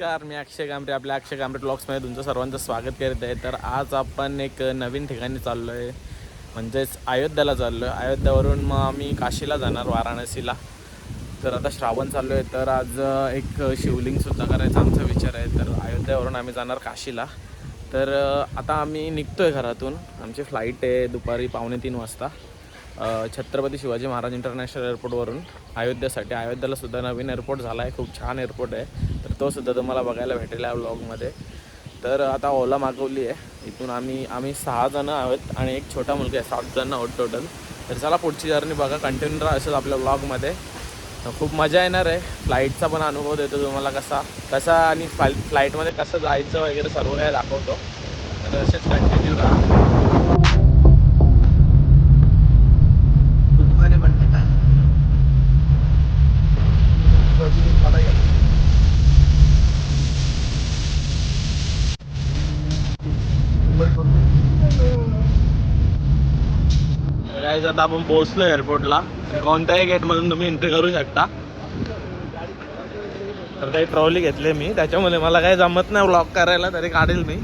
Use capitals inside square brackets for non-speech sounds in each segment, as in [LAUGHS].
नमस्कार मी अक्षय कांबरे आपल्या अक्षय कांबरे ब्लॉग्समध्ये तुमचं सर्वांचं स्वागत करत आहे. तर आज आपण एक नवीन ठिकाणी चाललो आहे म्हणजेच अयोध्याला चाललो आहे अयोध्यावरून मग आम्ही काशीला जाणार वाराणसीला. तर आता श्रावण चाललो आहे तर आज एक शिवलिंगसुद्धा करायचा आमचा विचार आहे. तर अयोध्यावरून आम्ही जाणार काशीला. तर आता आम्ही निघतो आहे घरातून. आमची फ्लाईट आहे दुपारी पावणे तीन वाजता. छत्रपती शिवाजी महाराज इंटरनॅशनल एअरपोर्टवरून अयोध्येसाठी. अयोध्याला सुद्धा नवीन एअरपोर्ट झाला आहे खूप छान एअरपोर्ट आहे. तर तो सुद्धा तुम्हाला बघायला भेटेल या व्लॉगमध्ये तर आता ओला मागवली आहे. इथून आम्ही आम्ही सहा जणं आहोत आणि एक छोटा मुलगा आहे सात जणं आहोत टोटल तर चला पुढची जर्नी बघा कंटिन्यू राहा असेल आपल्या व्लॉगमध्ये तर खूप मजा येणार आहे. फ्लाईटचा पण अनुभव देतो तुम्हाला कसा कसा आणि फ्लाईट फ्लाईटमध्ये कसं जायचं वगैरे सर्व काही दाखवतो. तर असेच कंटिन्यू गाईज आता आपण पोहोचलो एअरपोर्टला कोणत्याही गेटमधून तुम्ही एंट्री करू शकता. तर काही ट्रॉली घेतले मी. त्याच्यामुळे मला काही जमत नाही ब्लॉक करायला तरी काढेल मी.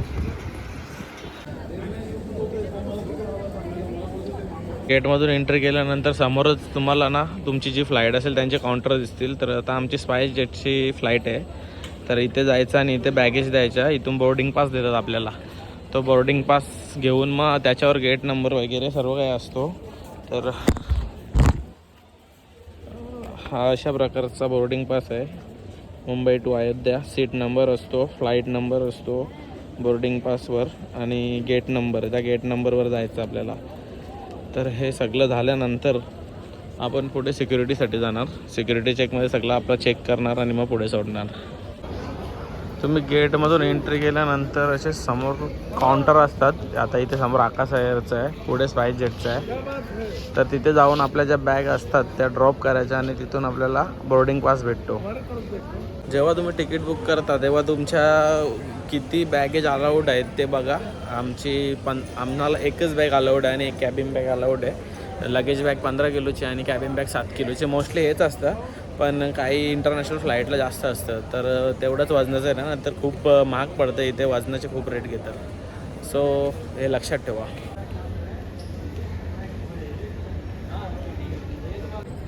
गेटमधून एंट्री केल्यानंतर समोरच तुम्हाला ना तुमची जी फ्लाईट असेल त्यांचे काउंटर दिसतील. तर आता आमची स्पाईस जेटची फ्लाईट आहे. तर इथे जायचं आणि इथे बॅगेज द्यायच्या. इथून बोर्डिंग पास देतात आपल्याला. तो बोर्डिंग पास घेऊन मग त्याच्यावर गेट नंबर वगैरे सर्व काही असतो. तर हा अशा प्रकारचा बोर्डिंग पास आहे. Mumbai to Ayodhya. Seat number असतो फ्लाईट नंबर असतो बोर्डिंग पासवर आणि गेट नंबर त्या गेट नंबरवर जायचं आपल्याला. तर हे सगळं झाल्यानंतर आपण पुढे सिक्युरिटीसाठी जाणार. सिक्युरिटी चेकमध्ये सगळं आपलं चेक करणार आणि मग पुढे सोडणार. तुम्ही गेटमधून एंट्री केल्यानंतर असे समोर काउंटर असतात. आता इथे समोर आकाश एअरचं आहे पुढे स्पाईस जेटचं आहे. तर तिथे जाऊन आपल्या ज्या बॅग असतात त्या ड्रॉप करायच्या आणि तिथून आपल्याला बोर्डिंग पास भेटतो. जेव्हा तुम्ही तिकीट बुक करता तेव्हा तुमच्या किती बॅगेज अलाउड आहेत ते बघा. आमची पण आम्हाला एकच बॅग अलाउड आहे आणि एक कॅबिन बॅग अलाउड आहे. लगेज बॅग पंधरा किलोची आणि कॅबिन बॅग सात किलोची. मोस्टली हेच असतं. पण काही इंटरनॅशनल फ्लाईटला जास्त असतं. तर तेवढंच वजनाचं आहे ना. नंतर खूप महाग पडतं. इथे वजनाचे खूप रेट घेतात. सो हे लक्षात ठेवा.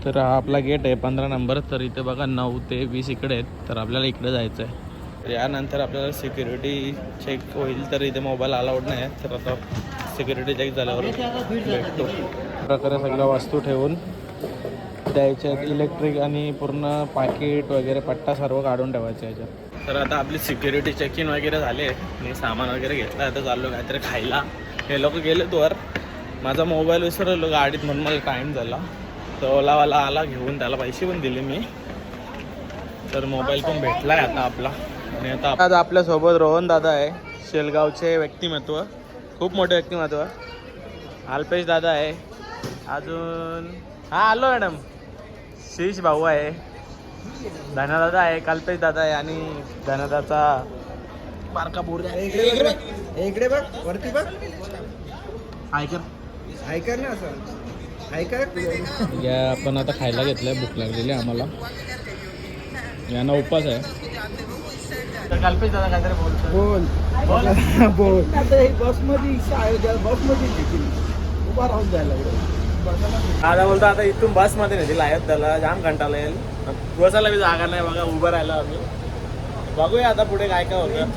तर हा आपला गेट आहे पंधरा नंबर तर इथे बघा नऊ ते वीस इकडे आहेत. तर आपल्याला इकडे जायचं आहे. तर यानंतर आपल्याला सिक्युरिटी चेक होईल. तर इथे मोबाईल अलाउड नाही आहे. तर आता सिक्युरिटी चेक झाल्यावर भेटतो. प्रकारे सगळ्या वस्तू ठेवून द्यायच्या आहेत इलेक्ट्रिक आणि पूर्ण पाकिट वगैरे पट्टा सर्व काढून ठेवायचे याच्यात. तर आता आपली सिक्युरिटी चेक इन वगैरे झाले. मी सामान वगैरे घेतलं आता चाललो काहीतरी खायला. हे लोक गेलेत वर माझा मोबाईल विसरलो गाडीत म्हणून मला टाईम झाला. तर ओलावाला आला घेऊन त्याला पैसे पण दिले मी. तर मोबाईल पण भेटलाय आता आपला. आणि आता आता आपल्यासोबत रोहन दादा आहे. शेलगावचे व्यक्तिमत्व. खूप मोठे व्यक्तिमत्व. अल्पेश दादा आहे. अजून हा आलो मॅडम. शीश भाऊ आहे. धनादादा आहे कल्पेश दादा आहे आणि धनादाचा बारका आहे. इकडे बघ इकडे बघ वरती बघ. ऐकर ऐकर ना असं. ऐकर या आपण आता खायला घेतलंय भूक लागलेली आहे आम्हाला. यांना उपवास आहे. कल्पेश दादा काहीतरी बोलतो बोल. बोल. बोल. आता बसमध्ये बसमध्ये उभा राहून जायला दादा बोलतो आता इथून बसमध्ये नेतील अयोध्याला जाम कंटाळा येईल. बसायला बी जागा नाही बघा उभं राहिला आम्ही. बघूया आता पुढे काय काय होतं.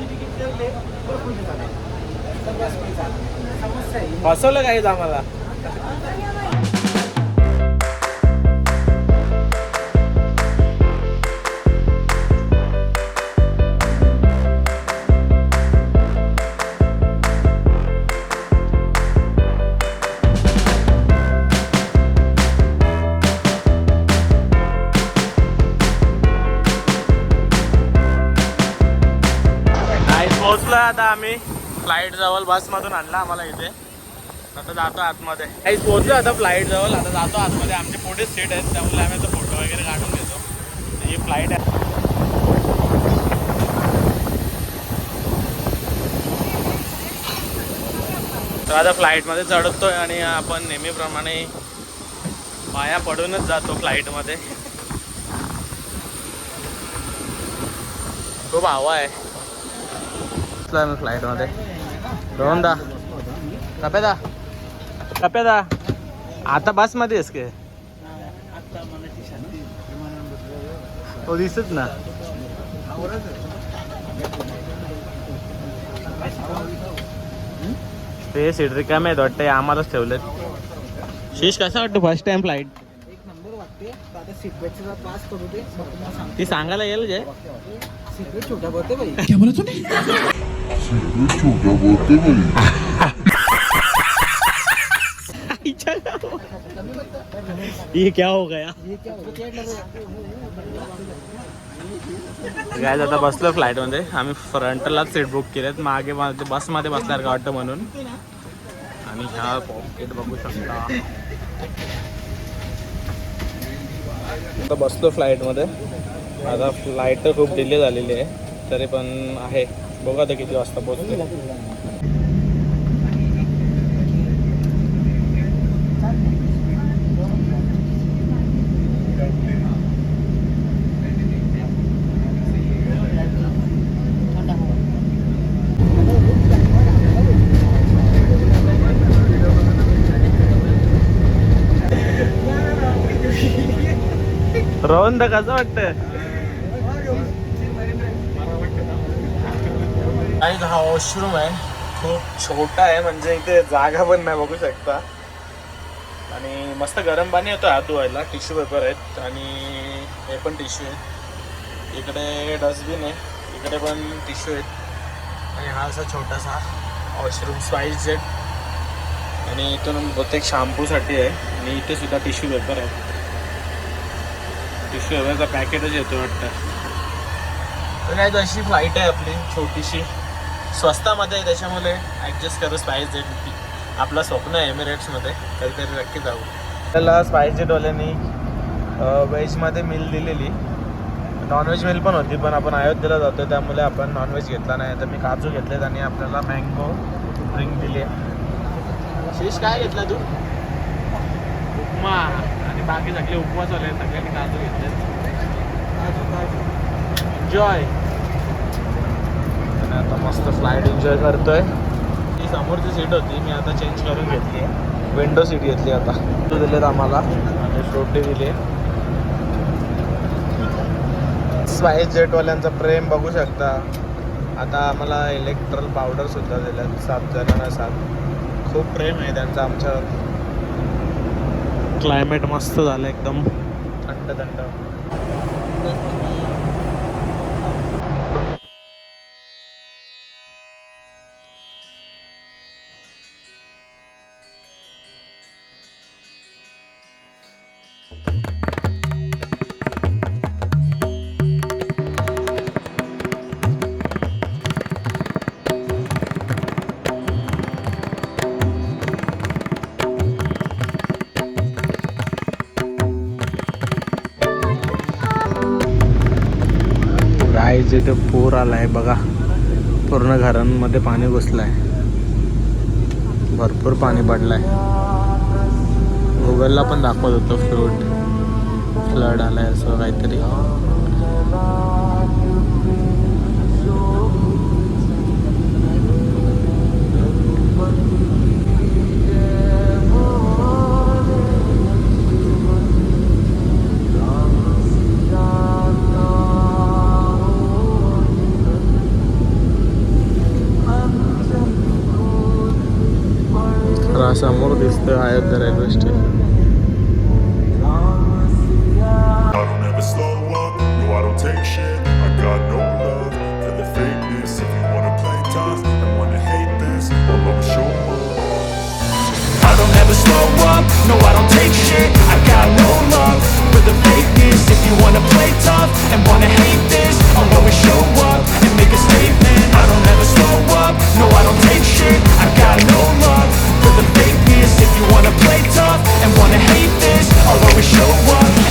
फसवलं काहीच आम्हाला? आता आम्ही फ्लाईट जवळ बसमधून आणला आम्हाला इथे. आता जातो आतमध्ये. काही पोहोचलो आता फ्लाईट जवळ. आता जातो आतमध्ये. आमचे पुढे सीट आहेत त्यामुळे आम्ही आता फोटो वगैरे काढून घेतो. ही फ्लाईट आहे. तर आता फ्लाईटमध्ये चढतोय आणि आपण नेहमीप्रमाणे पाया पडूनच जातो फ्लाईटमध्ये खूप हवा आहे. बसलोय मी फ्लाईटमध्ये दोनदा कप्यादा कप्यादा आता बसमध्ये आहेस के? हो दिसत ना. ते सीट रिकामे आहेत वाटतं आम्हालाच ठेवलेत. शीश कसं वाटतं फर्स्ट टाइम फ्लाईट ती सांगायला येईल जे. सीट बेल्ट छोटा ये क्या हो गया? काय आता बसलो फ्लाईटमध्ये आम्ही फ्रंटलाच सीट बुक केलेत. मागे मा- बसमध्ये बसल्यासारखं वाटतं म्हणून? आणि ह्या पॉकेट बघू शकता. आता बसलो फ्लाईटमध्ये आता फ्लाईट खूप डिले झालेली आहे. तरी पण आहे. बघा आता किती वाजता पोहोचते रोहन कसं वाटतं काही हा वॉशरूम आहे. खूप छोटा आहे म्हणजे इथे जागा पण नाही बघू शकता. आणि मस्त गरम पाणी येतं हात धुवायला टिश्यू पेपर आहेत आणि हे पण टिश्यू आहेत. इकडे डस्टबिन आहे इकडे पण टिश्यू आहेत. आणि हा असा छोटासा वॉशरूम स्पाइस जेट आणि इथून बहुतेक शॅम्पूसाठी आहे. आणि इथे सुद्धा टिश्यू पेपर आहे टिश्यू पेपरचा पॅकेटच येतो वाटतं. तर काय अशी फ्लाईट आहे आपली छोटीशी. स्वस्तामध्ये आहे त्याच्यामुळे ॲडजस्ट करू स्पाइस जेट आपलं स्वप्न आहे एमिरेट्समध्ये कधीतरी नक्की जाऊ. त्याला स्पाइस जेटवाल्यांनी व्हेजमध्ये मिल दिलेली. नॉनव्हेज मिल पण होती पण आपण अयोध्येला जातो त्यामुळे आपण नॉनव्हेज घेतला नाही. तर मी काजू घेतलेत आणि आपल्याला मँगो ड्रिंक दिली आहे. शिश काय घेतला तू? उपमा. आणि बाकी सगळे उपवास आले सगळ्यांनी काजू घेतले एन्जॉय आणि आता मस्त फ्लाईट एन्जॉय करतोय. ही समोरची सीट होती मी आता चेंज करून घेतली आहे. विंडो सीट घेतली आता. तो दिलेत आम्हाला. आणि फ्रुटी दिले स्पाईस जेटवाल्यांचं प्रेम बघू शकता. आता आम्हाला इलेक्ट्रल पावडर सुद्धा दिल्यात सात जणांना सात. खूप प्रेम आहे त्यांचं आमच्या. क्लायमेट मस्त झालं एकदम. थंड थंड. आमच्या इथं पूर आहे बघा. पूर्ण घरांमध्ये पाणी घुसलं आहे भरपूर पाणी पडलंय. गुगलला पण दाखवत होतं फ्रूट फ्लड आलाय असं काहीतरी. समोर दिसतोय Ayodhya railway station I don't ever slow up, no I don't take shit I got no love for the fakeness If you wanna play tough and wanna hate this I'll always show up I don't ever slow up, no I don't take shit I got no love for the fakeness If you wanna play tough and wanna hate this I'll always show up and make a statement I don't ever slow up, no I don't take shit I got no love you wanna play tough and wanna hate this I'll always show up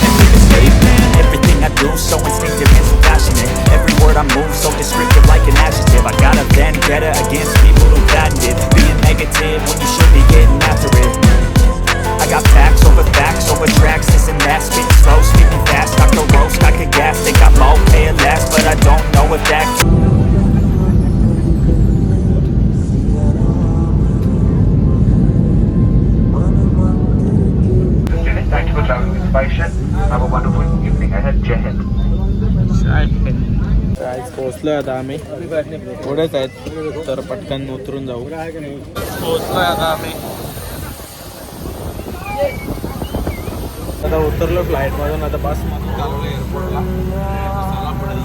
पुढेच आहेत तर पटकन उतरून जाऊ. पोहोचलोय आता आम्ही. आता उतरलो फ्लाईट मधून आता बस मधून चाललो एअरपोर्टला चला पुढे.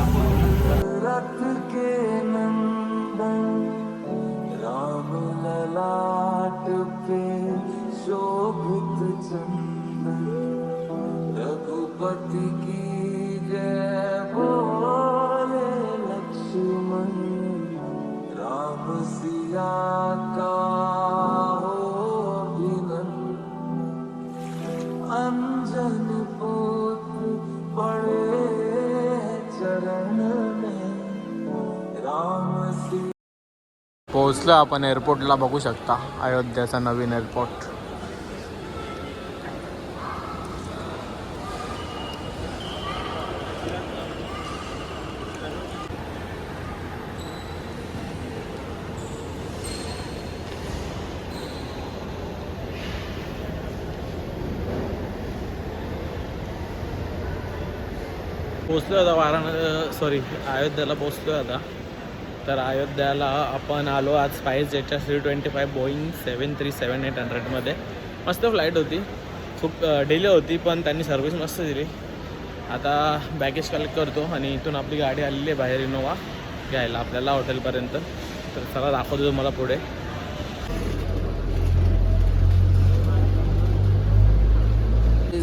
रघुपति पोहोचलो आपण एअरपोर्टला बघू शकता अयोध्याचा नवीन एअरपोर्ट पोचलो आता वाराण सॉरी अयोध्येला पोचलो आता. तर अयोध्याला आपण आलो आज spice जेटच्या three twenty five Boeing seven three seven eight हंड्रेडमध्ये मस्त फ्लाईट होती. खूप डिले होती पण त्यांनी सर्व्हिस मस्त दिली. आता बॅगेज कलेक्ट करतो आणि इथून आपली गाडी आलेली आहे बाहेर इनोवा घ्यायला आपल्याला हॉटेलपर्यंत तर चला दाखवतो तुम्हाला पुढे.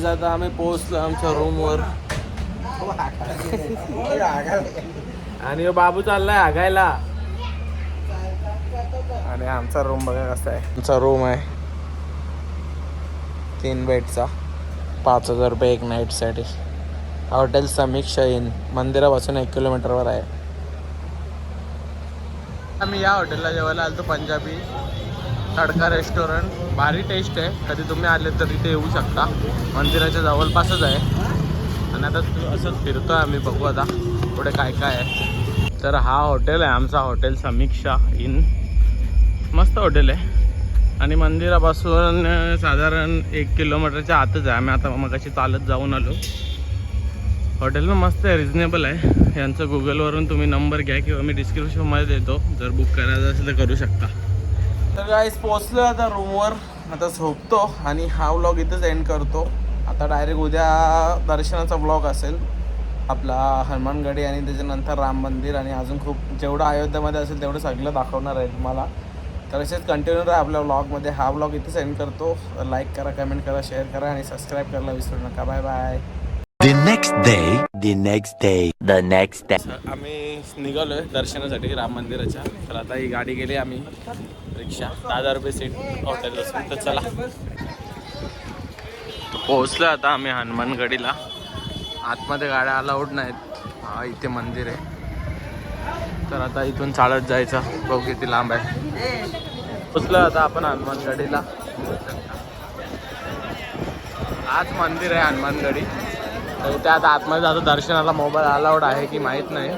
आता आम्ही पोहोचलो आमच्या रूमवर आणि ह्यो बाबू चाललाय हागायला आणि आमचा रूम बघा कसा आहे. आमचा रूम आहे. तीन बेडचा पाच हजार रुपये एक नाईटसाठी हॉटेल समीक्षा इन मंदिरापासून एक किलोमीटरवर आहे. आम्ही या हॉटेलला जेवायला आलो पंजाबी. तडका रेस्टॉरंट भारी टेस्ट आहे. कधी तुम्ही आले तर इथे येऊ शकता. मंदिराच्या जवळपासच आहे. आणि आता तू- असंच फिरतोय आम्ही बघू आता पुढे काय काय आहे. तर हा हॉटेल आहे आमचा हॉटेल समीक्षा इन. मस्त हॉटेल आहे. आणि मंदिरापासून साधारण एक किलोमीटरच्या आतच आहे. आम्ही आता मग चालत जाऊन आलो. हॉटेल पण मस्त आहे रिजनेबल आहे. यांचं गुगलवरून तुम्ही नंबर घ्या किंवा मी डिस्क्रिप्शनमध्ये देतो. जर बुक करायचं असेल तर करू शकता. तर गाईस पोचलो आता रूमवर आता झोपतो आणि हा व्लॉग इथंच एंड करतो. आता डायरेक्ट उद्या दर्शनाचा ब्लॉग असेल. आपला हनुमानगडी आणि त्याच्यानंतर राम मंदिर आणि अजून खूप जेवढं अयोध्यामध्ये असेल तेवढं सगळं दाखवणार आहे तुम्हाला. तर असेच कंटिन्यू राहा आपल्या व्लॉगमध्ये हा व्लॉग इथेच एंड करतो. लाईक करा कमेंट करा शेअर करा आणि सबस्क्राईब करायला विसरू नका. Bye bye The next day, the next day, the next day. आम्ही निघालोय दर्शनासाठी राम मंदिराच्या. तर आता ही गाडी गेली आम्ही. रिक्षा. दहा हजार रुपये सीट हॉटेल असून तर चला. पोहोचलो आता आम्ही हनुमानगडीला. आतमध्ये गाड्या अलाउड नाहीत. हा इथे मंदिर आहे. तर आता इथून चालत जायचं. बघू किती लांब आहे. पोचलो आता आपण हनुमानगडीला. आज मंदिर आहे हनुमानगडी. तर इथे आता आतमध्ये जातो. दर्शनाला मोबाईल अलाउड आहे की माहीत नाही.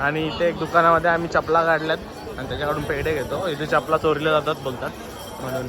आणि इथे एक दुकानामध्ये आम्ही चपला काढल्यात. आणि त्याच्याकडून पेढे घेतो. इथे चपला चोरील्या जातात बोलतात. म्हणून.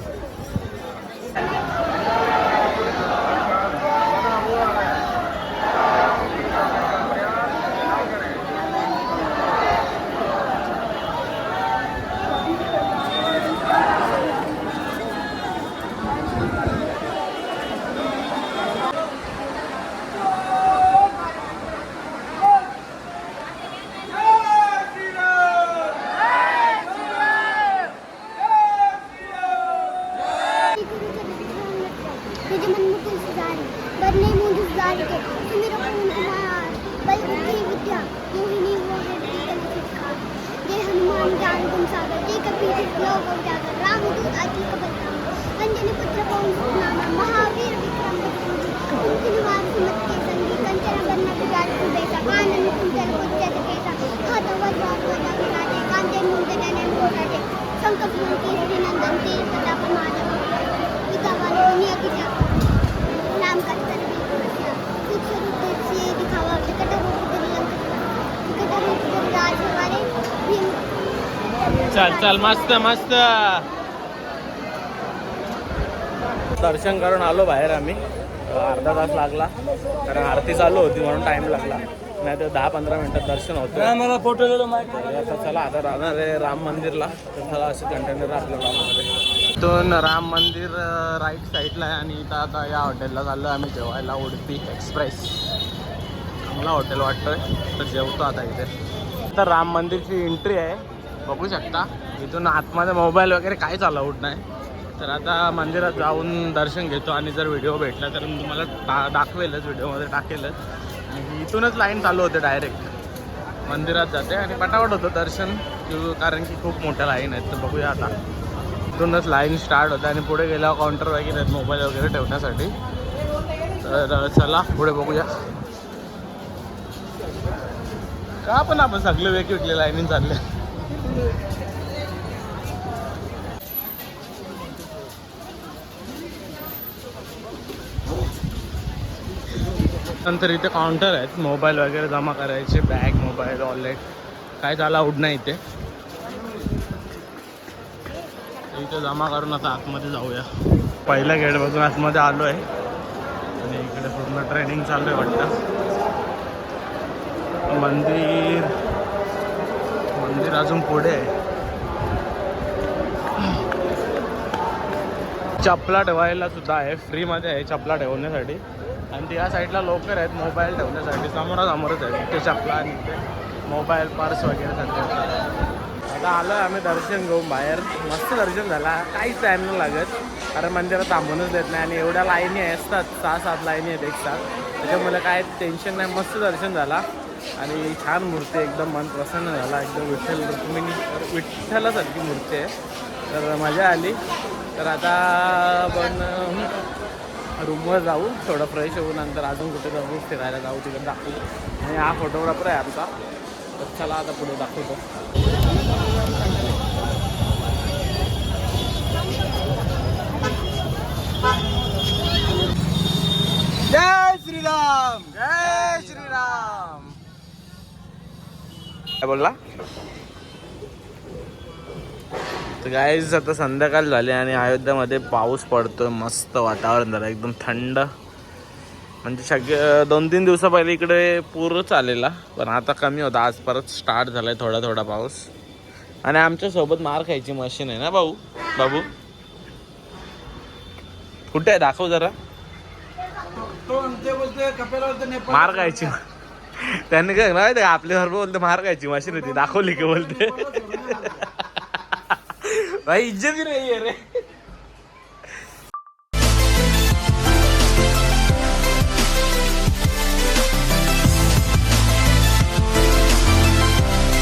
चल मस्त मस्त. दर्शन करून आलो बाहेर आम्ही. अर्धा तास लागला. कारण आरती चालू होती म्हणून टाइम लागला. नाही तर दहा पंधरा मिनिटात दर्शन होतं. फोटो आता चला आता राहणार आहे राम मंदिरला. तर चला असे कंटेनर आपल्या ब्लॉगमध्ये इथून राम मंदिर राईट साईडला आहे आणि इथं आता या हॉटेलला चाललो आम्ही जेवायला उडपी एक्सप्रेस चांगला हॉटेल वाटतोय. तर जेवतो आता इथे. तर राम मंदिरची एंट्री आहे. बघू शकता. इथून आतमध्ये मोबाईल वगैरे काहीच अलाउड नाही. तर आता मंदिरात जाऊन दर्शन घेतो आणि जर व्हिडिओ भेटला तर मी तुम्हाला टा दाखवेलच व्हिडिओमध्ये टाकेलच. आणि इथूनच लाईन चालू होते डायरेक्ट मंदिरात जाते आणि पटापट होतं दर्शन. कारण की खूप मोठ्या लाईन आहेत तर बघूया आता. इथूनच लाईन स्टार्ट होते आणि पुढे गेल्यावर काउंटर वगैरे आहेत मोबाईल वगैरे ठेवण्यासाठी. तर चला पुढे बघूया. का पण आपण सगळे वेगवेगळे लाईनीन चालले? नंतर इथे काउंटर आहेत. मोबाईल वगैरे जमा करायचे. बॅग मोबाईल वॉलेट काय झालं आउट नाही इथे. इथे जमा करून आता आतमध्ये जाऊया. पहिल्या गेट बघून आतमध्ये आलो आहे आणि इकडे पूर्ण ट्रेनिंग चालू आहे वाटतं. मंदिर. मंदिर अजून पुढे आहे. चपला ठेवायला सुद्धा आहे. फ्रीमध्ये आहे चपला ठेवण्यासाठी. आणि त्या साईडला लोकर आहेत मोबाईल ठेवण्यासाठी. समोरासमोरच आहे ते चपला आणि ते मोबाईल पर्स वगैरे सगळं आता आलो आम्ही दर्शन घेऊन बाहेर. मस्त दर्शन झाला. काहीच टाईम नाही लागत. कारण मंदिरात थांबूनच देत नाही. आणि एवढ्या लाईनी असतात सहा सात लाईनी आहेत एक साथ. त्याच्यामुळे काय टेन्शन नाही. मस्त दर्शन झाला. आणि छान मूर्ती एकदम मन प्रसन्न झाला एकदम विठ्ठल रुक्मिणी विठ्ठलासारखी मूर्ती आहे. तर मजा आली. तर आता आपण रूमवर जाऊ. थोडं फ्रेश होऊ नंतर अजून कुठे जाऊ फिरायला जाऊ तिकडे दाखवू. आणि हा फोटोग्राफर आहे आमचा. तर चला आता पुढे दाखवतो. जय श्रीराम! जय श्रीराम! काय बोलला? तर गाईज आता संध्याकाळ झाली आणि अयोध्यामध्ये पाऊस पडतोय मस्त वातावरण झालं एकदम थंड. म्हणजे सगळे दोन तीन दिवसा पहिले इकडे पूरच आलेला पण आता कमी होता. आज परत स्टार्ट झालाय थोडा थोडा पाऊस. आणि आमच्यासोबत मार खायची मशीन आहे ना भाऊ? बाबू? कुठे आहे? दाखव जरा. मार खायची त्यांनी काय माहिती आहे आपल्या बरोबर बोलते मार खायची मशीन होती दाखवली की बोलते. [LAUGHS] भाई इज्जत ही नाही रे.